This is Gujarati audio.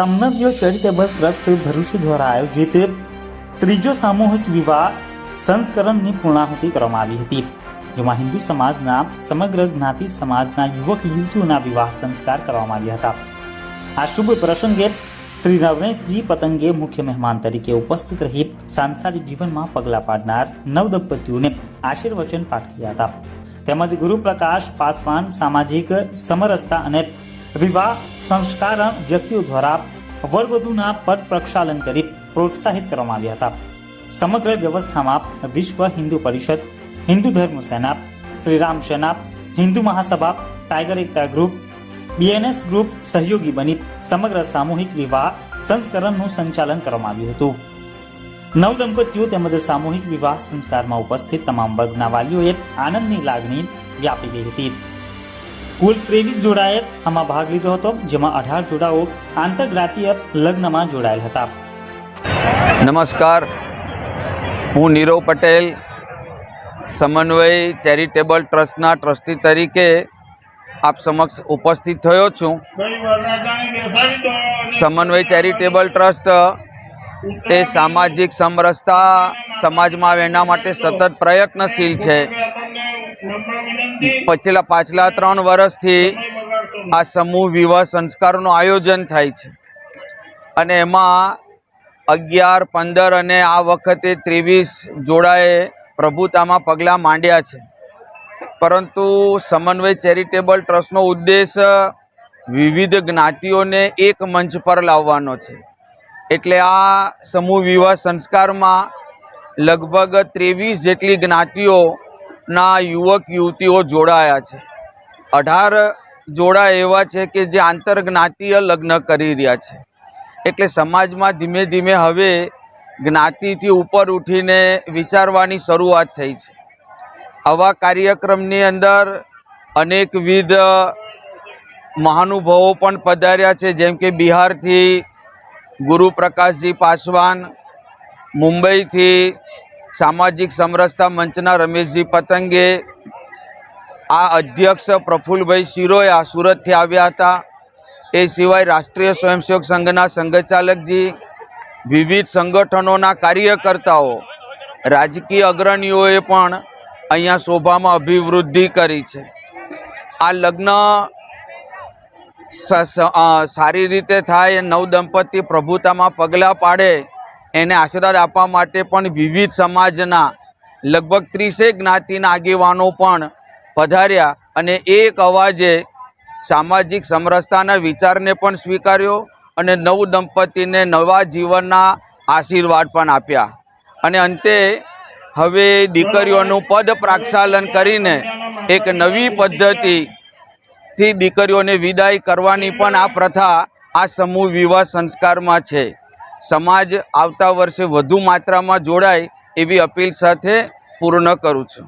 સમનવ્ય ચેરિટેબલ ટ્રસ્ટ ભરૂચ દ્વારા આયોજિત ત્રીજો સામૂહિક વિવાહ સંસ્કરણની પૂર્ણાહુતિ કરવામાં આવી હતી, જેમાં હિન્દુ સમાજના સમગ્ર જ્ઞાતિ સમાજના યુવક યુવતીઓના વિવાહ સંસ્કાર કરવામાં આવ્યા હતા. આ શુભ પ્રસંગે શ્રી રમેશજી પતંગે મુખ્ય મહેમાન તરીકે ઉપસ્થિત રહી સાંસારિક જીવનમાં પગલાં પાડનાર નવદંપતીઓને આશીર્વચન પાઠવ્યા હતા. તેમજ ગુરુપ્રકાશ પાસવાન સામાજિક સમરસતા અને વિવાહ, સંસ્કારણ વ્યક્તિઓ દ્વારા વરવધુના પદ પ્રક્ષાલન કરી પ્રોત્સાહિત કરવામાં આવ્યા હતા. સમગ્ર વ્યવસ્થામાં વિશ્વ Hindu Parishad, Hindu Dharma Sena, Shriram Sena, Hindu Mahasabha, tiger Ekta group, BNS group સહયોગી બની સમગ્ર સામૂહિક વિવાહ, સંસ્કરણનું સંચાલન કરવામાં આવ્યું હતું. નવ દંપતીઓ તેમજ સામૂહિક વિવાહ સંસ્કારમાં ઉપસ્થિત તમામ વર્ગના વાલીઓએ આનંદની લાગણી વ્યાપી ગઈ હતી. કુલ ત્રેવીસ જોડાએ આમાં ભાગ લીધો હતો, જેમાં અઢાર જોડાઓ આંતરજ્ઞાતીય લગ્નમાં જોડાયેલ હતા. નમસ્કાર. હું નીરવ પટેલ, સમન્વય ચેરિટેબલ ટ્રસ્ટના ટ્રસ્ટી તરીકે આપ સમક્ષ ઉપસ્થિત થયો છું. સમન્વય ચેરિટેબલ ટ્રસ્ટ એ સામાજિક સમરસતા સમાજમાં એના માટે સતત પ્રયત્નશીલ છે. પછીલા પાછલા ત્રણ વર્ષથી આ સમૂહ વિવાહ સંસ્કારનું આયોજન થાય છે. અને એમાં અગિયાર પંદર અને આ વખતે ત્રેવીસ જોડાએ પ્રભુતામાં પગલાં માંડ્યા છે. પરંતુ સમન્વય ચેરિટેબલ ટ્રસ્ટનો ઉદ્દેશ વિવિધ જ્ઞાતિઓને એક મંચ પર લાવવાનો છે. એટલે આ સમૂહ વિવાહ સંસ્કારમાં લગભગ ત્રેવીસ જેટલી જ્ઞાતિઓના યુવક યુવતીઓ જોડાયા છે. અઢાર જોડા એવા છે કે જે આંતરજ્ઞાતીય લગ્ન કરી રહ્યા છે. એટલે સમાજમાં ધીમે ધીમે હવે જ્ઞાતિથી ઉપર ઉઠીને વિચારવાની શરૂઆત થઈ છે. આવા કાર્યક્રમની અંદર અનેકવિધ મહાનુભાવો પણ પધાર્યા છે, જેમ કે બિહારથી ગુરુપ્રકાશજી પાસવાન, મુંબઈથી સામાજિક સમરસતા મંચના રમેશજી પતંગે આ અધ્યક્ષ પ્રફુલભાઈ શિરોયા સુરતથી આવ્યા હતા. એ સિવાય રાષ્ટ્રીય સ્વયંસેવક સંઘના સંઘચાલકજી, વિવિધ સંગઠનોના કાર્યકર્તાઓ, રાજકીય અગ્રણીઓએ પણ અહીંયા શોભામાં અભિવૃદ્ધિ કરી છે. આ લગ્ન સારી રીતે થાય, નવ દંપતી પ્રભુતામાં પગલાં પાડે એને આશીર્વાદ આપવા માટે પણ વિવિધ સમાજના લગભગ ત્રીસેક જ્ઞાતિના આગેવાનો પણ પધાર્યા અને એક અવાજે સામાજિક સમરસતાના વિચારને પણ સ્વીકાર્યો અને નવ દંપતીને નવા જીવનના આશીર્વાદ પણ આપ્યા. અને અંતે હવે દીકરીઓનું પદ પ્રાક્ષાલન કરીને એક નવી પદ્ધતિથી દીકરીઓને વિદાય કરવાની પણ આ પ્રથા આ સમૂહ વિવાહ સંસ્કારમાં છે. સમાજ આવતા વર્ષે વધુ માત્રામાં જોડાય એવી અપીલ સાથે પૂર્ણ કરું છું.